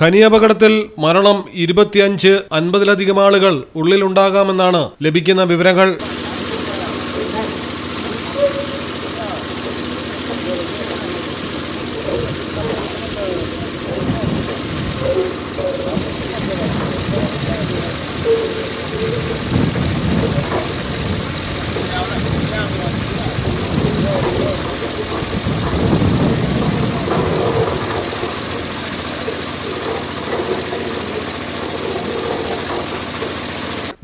ഖനി അപകടത്തിൽ മരണം ഇരുപത്തിയഞ്ച് അൻപതിലധികം ആളുകൾ ഉള്ളിലുണ്ടാകാമെന്നാണ് ലഭിക്കുന്ന വിവരങ്ങൾ.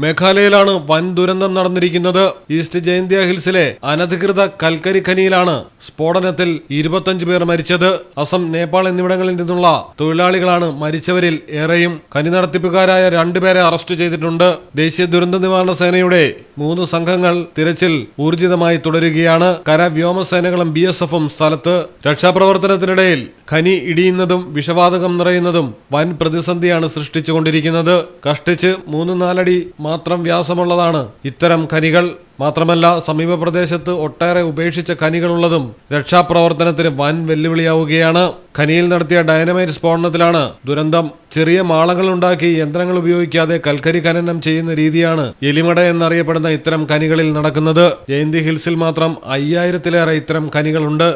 മേഘാലയയിലാണ് വൻ ദുരന്തം നടന്നിരിക്കുന്നത്. ഈസ്റ്റ് ജയന്തിയ ഹിൽസിലെ അനധികൃത കൽക്കരി ഖനിയിലാണ് സ്ഫോടനത്തിൽ ഇരുപത്തഞ്ച് പേർ മരിച്ചത്. അസം നേപ്പാൾ എന്നിവിടങ്ങളിൽ നിന്നുള്ള തൊഴിലാളികളാണ് മരിച്ചവരിൽ ഏറെയും. ഖനി നടത്തിപ്പുകാരായ രണ്ടുപേരെ അറസ്റ്റ് ചെയ്തിട്ടുണ്ട്. ദേശീയ ദുരന്ത നിവാരണ സേനയുടെ മൂന്ന് സംഘങ്ങൾ തിരച്ചിൽ ഊർജിതമായി തുടരുകയാണ്. കര വ്യോമസേനകളും ബി എസ് എഫും സ്ഥലത്ത് രക്ഷാപ്രവർത്തനത്തിനിടയിൽ ഖനി ഇടിയുന്നതും വിഷവാതകം നിറയുന്നതും വൻ പ്രതിസന്ധിയാണ് സൃഷ്ടിച്ചുകൊണ്ടിരിക്കുന്നത്. കഷ്ടിച്ച് മൂന്ന് നാലടി മാത്രം വ്യാസമുള്ളതാണ്. ഇത്തരം ഖനികൾ മാത്രമല്ല സമീപ പ്രദേശത്ത് ഒട്ടേറെ ഉപേക്ഷിച്ച ഖനികളുള്ളതും രക്ഷാപ്രവർത്തനത്തിന് വൻ വെല്ലുവിളിയാവുകയാണ്. ഖനിയിൽ നടത്തിയ ഡൈനമൈറ്റ് സ്ഫോടനത്തിലാണ് ദുരന്തം ചെറിയ മാളങ്ങൾ ഉണ്ടാക്കി യന്ത്രങ്ങൾ ഉപയോഗിക്കാതെ കൽക്കരി ഖനനം ചെയ്യുന്ന രീതിയാണ് എലിമട എന്നറിയപ്പെടുന്ന ഇത്തരം ഖനികളിൽ നടക്കുന്നത്. ജയന്തി ഹിൽസിൽ മാത്രം അയ്യായിരത്തിലേറെ ഇത്തരം ഖനികളുണ്ട്.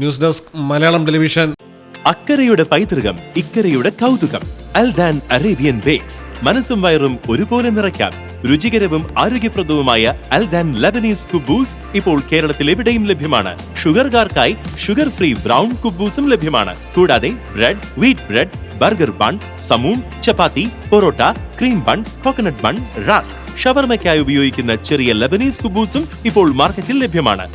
News desk Malayalam television. അക്കരയുടെ പൈതൃകം ഇക്കരയുടെ കൗതുകം അൽദാൻ അറേബ്യൻ ബേക്സ്. മനസ്സും വയറും ഒരുപോലെ നിറയ്ക്കാം. രുചികരവും ആരോഗ്യപ്രദവുമായ അൽദാൻ ലബനീസ് കുബൂസ് ഇപ്പോൾ കേരളത്തിൽ എവിടെയും ലഭ്യമാണ്. ഷുഗർകാർക്കായി ഷുഗർ ഫ്രീ ബ്രൗൺ കുബൂസും ലഭ്യമാണ്. കൂടാതെ bread wheat bread burger bun സമൂൺ chapati parotta cream bun coconut bun rusk. ഷവർമയ്ക്കായി ഉപയോഗിക്കുന്ന ചെറിയ ലബനീസ് കുബൂസും ഇപ്പോൾ മാർക്കറ്റിൽ ലഭ്യമാണ്.